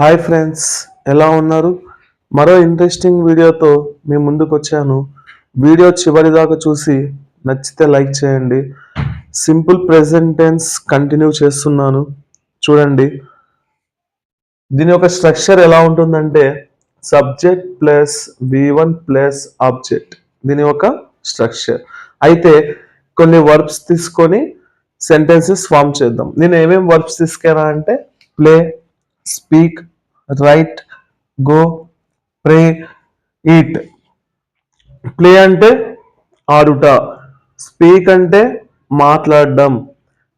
Hi friends ఎలా ఉన్నారు? మరో ఇంట్రెస్టింగ్ వీడియోతో మీ ముందుకు వచ్చాను. వీడియో చివరి దాకా చూసి నచ్చితే లైక్ చేయండి. సింపుల్ ప్రెజెంట్ టెన్స్ కంటిన్యూ చేస్తున్నాను. చూడండి. దీని యొక్క స్ట్రక్చర్ ఎలా ఉంటుందంటే subject plus V one plus object దీని యొక్క స్ట్రక్చర్ అయితే కొన్ని వర్బ్స్ తీసుకొని సెంటెన్సెస్ ఫామ్ చేద్దాం. నేను ఏమేమి వర్బ్స్ తీసుకురా అంటే play speak write go pray eat. Play అంటే ఆడుట. స్పీక్ అంటే మాట్లాడడం.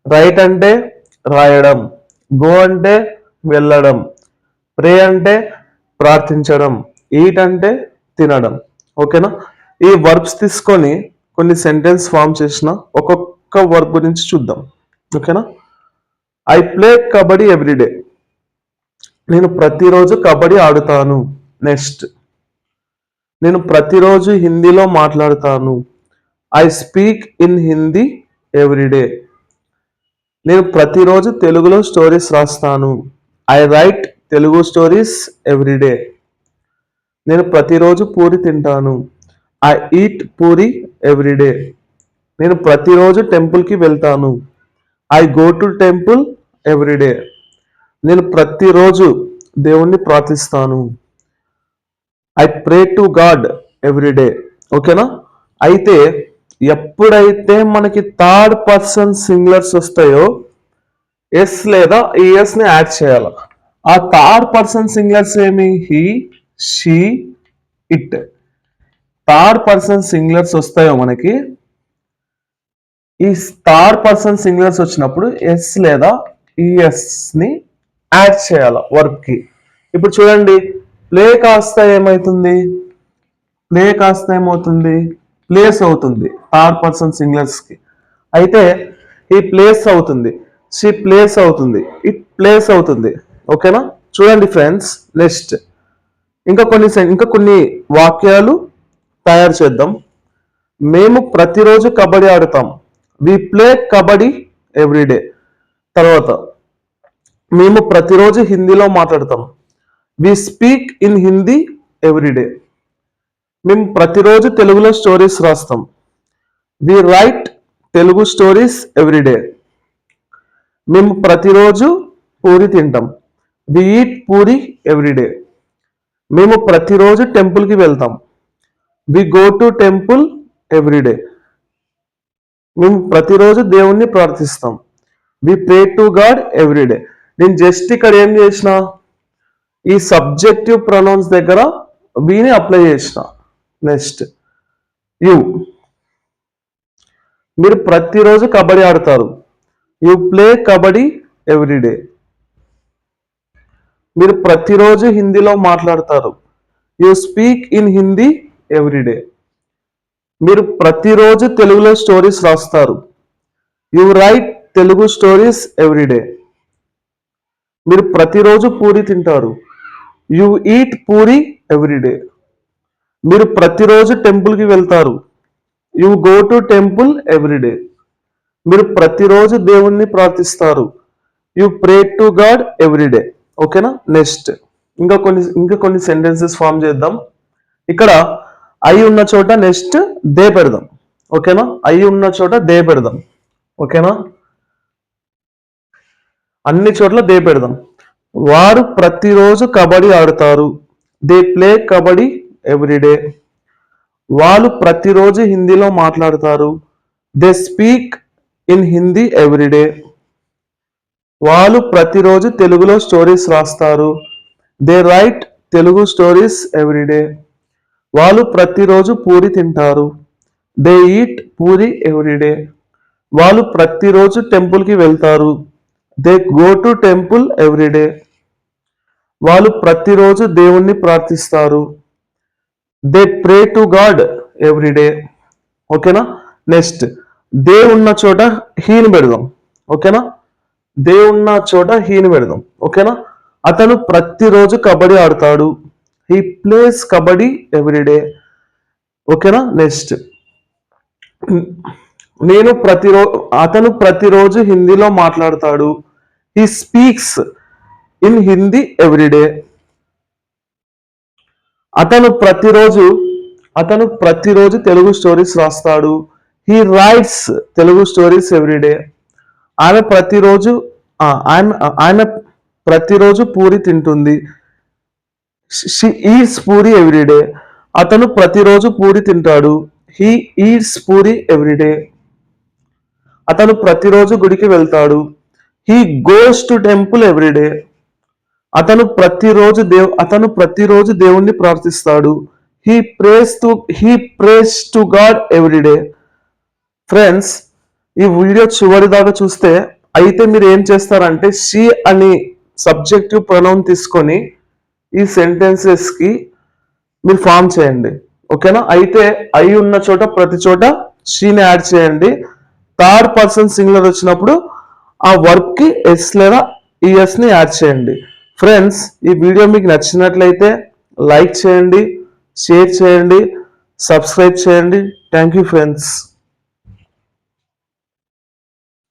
రైట్ అంటే రాయడం. గో అంటే వెళ్ళడం. ప్రే అంటే ప్రార్థించడం. ఈట్ అంటే తినడం. ఓకేనా? ఈ వర్బ్స్ తీసుకొని కొన్ని సెంటెన్స్ ఫామ్ చేసిన ఒక్కొక్క వర్బ్ గురించి చూద్దాం. ఓకేనా? ఐ ప్లే కబడ్డీ ఎవ్రీడే నేను ప్రతిరోజు కబడ్డీ ఆడుతాను. నెక్స్ట్. నేను ప్రతిరోజు హిందీలో మాట్లాడుతాను. I speak in Hindi everyday నేను ప్రతిరోజు తెలుగులో స్టోరీస్ రాస్తాను. I write Telugu stories everyday నేను ప్రతిరోజు పూరి తింటాను. ఐ ఈట్ పూరి ఎవ్రీడే నేను ప్రతిరోజు టెంపుల్కి వెళ్తాను. I go to temple everyday నేను ప్రతిరోజు దేవుణ్ణి ప్రార్థిస్తాను. I pray to God everyday ఓకేనా అయితే ఎప్పుడైతే మనకి థర్డ్ పర్సన్ సింగులర్స్ వస్తాయో ఎస్ లేదా ఈ ఎస్ని యాడ్ చేయాలి? ఆ థర్డ్ పర్సన్ సింగులర్స్ ఏమి? He she it third person singulars వస్తాయో మనకి ఈ థర్డ్ పర్సన్ సింగులర్స్ వచ్చినప్పుడు ఎస్ లేదా ఈఎస్ని యాడ్ చేయాలి వర్క్కి ఇప్పుడు చూడండి ప్లే కాస్త ఏమవుతుంది ప్లే కాస్త ఏమవుతుంది? ప్లేస్ అవుతుంది థర్డ్ పర్సన్ సింగులర్స్కి అయితే ఈ ప్లేస్ అవుతుంది షీ ప్లేస్ అవుతుంది ఇట్ ప్లేస్ అవుతుంది ఓకేనా? చూడండి ఫ్రెండ్స్ నెక్స్ట్. ఇంకా కొన్ని ఇంకా కొన్ని వాక్యాలు తయారు చేద్దాం. మేము ప్రతిరోజు కబడ్డీ ఆడుతాం. వి ప్లే కబడ్డీ ఎవ్రీడే తర్వాత మేము ప్రతిరోజు హిందీలో మాట్లాడతాం. We speak in Hindi everyday మేము ప్రతిరోజు తెలుగులో స్టోరీస్ రాస్తాం. We write Telugu stories everyday మేము ప్రతిరోజు పూరి తింటాం. వి ఈట్ పూరి ఎవ్రీడే మేము ప్రతిరోజు టెంపుల్కి వెళ్తాం. We go to temple everyday మేము ప్రతిరోజు దేవుణ్ణి ప్రార్థిస్తాం. We pray to God everyday నేను జస్ట్ ఇక్కడ ఏం చేసిన ఈ సబ్జెక్టివ్ ప్రొనౌన్స్ దగ్గర వీని అప్లై చేసిన. నెక్స్ట్ యు మీరు ప్రతిరోజు కబడ్డీ ఆడతారు. యు ప్లే కబడ్డీ ఎవ్రీడే మీరు ప్రతిరోజు హిందీలో మాట్లాడతారు. You speak in Hindi everyday మీరు ప్రతిరోజు తెలుగులో స్టోరీస్ రాస్తారు. You write Telugu stories everyday మీరు ప్రతిరోజు పూరి తింటారు. యు ఈట్ పూరి ఎవ్రీడే మీరు ప్రతిరోజు టెంపుల్కి వెళ్తారు. You go to temple everyday మీరు ప్రతిరోజు దేవుణ్ణి ప్రార్థిస్తారు. You pray to God everyday ఓకేనా? నెక్స్ట్. ఇంకా కొన్ని ఇంకా కొన్ని సెంటెన్సెస్ ఫామ్ చేద్దాం. ఇక్కడ ఐ ఉన్న చోట నెక్స్ట్ దే పెడదాం. ఓకేనా? ఐ ఉన్న చోట దే పెడదాం. ఓకేనా? అన్ని చోట్ల దే పెడదాం. వారు ప్రతిరోజు కబడ్డీ ఆడుతారు. దే ప్లే కబడ్డీ ఎవ్రీడే వాళ్ళు ప్రతిరోజు హిందీలో మాట్లాడతారు. They speak in Hindi everyday వాళ్ళు ప్రతిరోజు తెలుగులో స్టోరీస్ రాస్తారు. They write Telugu stories everyday వాళ్ళు ప్రతిరోజు పూరి తింటారు. దే ఈట్ పూరి ఎవ్రీడే వాళ్ళు ప్రతిరోజు టెంపుల్కి వెళ్తారు. They go to temple everyday వాళ్ళు ప్రతిరోజు దేవుణ్ణి ప్రార్థిస్తారు. They pray to God everyday ఓకేనా నెక్స్ట్ దే ఉన్న చోట హీని పెడదాం. ఓకేనా దే ఉన్న చోట హీని పెడదాం. ఓకేనా అతను ప్రతిరోజు కబడ్డీ ఆడతాడు. హీ ప్లేస్ కబడ్డీ ఎవ్రీడే ఓకేనా నెక్స్ట్ నేను ప్రతిరోజు అతను ప్రతిరోజు హిందీలో మాట్లాడతాడు. He speaks in Hindi everyday అతను ప్రతిరోజు అతను ప్రతిరోజు తెలుగు స్టోరీస్ రాస్తాడు. He writes Telugu stories everyday ఆమె ప్రతిరోజు ఆయన ఆమె ఆమె ప్రతిరోజు పూరి తింటుంది. షీ ఈట్స్ పూరి ఎవ్రీడే అతను ప్రతిరోజు పూరి తింటాడు. హీ ఈట్స్ పూరి ఎవ్రీడే అతను ప్రతిరోజు గుడికి వెళ్తాడు. He goes to temple everyday అతను ప్రతిరోజు దేవ్ అతను ప్రతిరోజు దేవుణ్ణి ప్రార్థిస్తాడు. He prays to he prays to God everyday friends ఈ వీడియో చివరి దాకా చూస్తే అయితే మీరు ఏం చేస్తారంటే షీ అని సబ్జెక్టివ్ ప్రొనౌన్ తీసుకొని ఈ సెంటెన్సెస్కి మీరు ఫామ్ చేయండి. ఓకేనా అయితే అయి ఉన్న చోట ప్రతి చోట షీని యాడ్ చేయండి. థర్డ్ పర్సన్ సింగులర్ వచ్చినప్పుడు ఆ వర్క్కి ఎస్ లేదా ఈఎస్ యాడ్ చేయండి. ఫ్రెండ్స్ ఈ వీడియో మీకు నచ్చినట్లయితే లైక్ చేయండి షేర్ చేయండి సబ్స్క్రైబ్ చేయండి. Thank you friends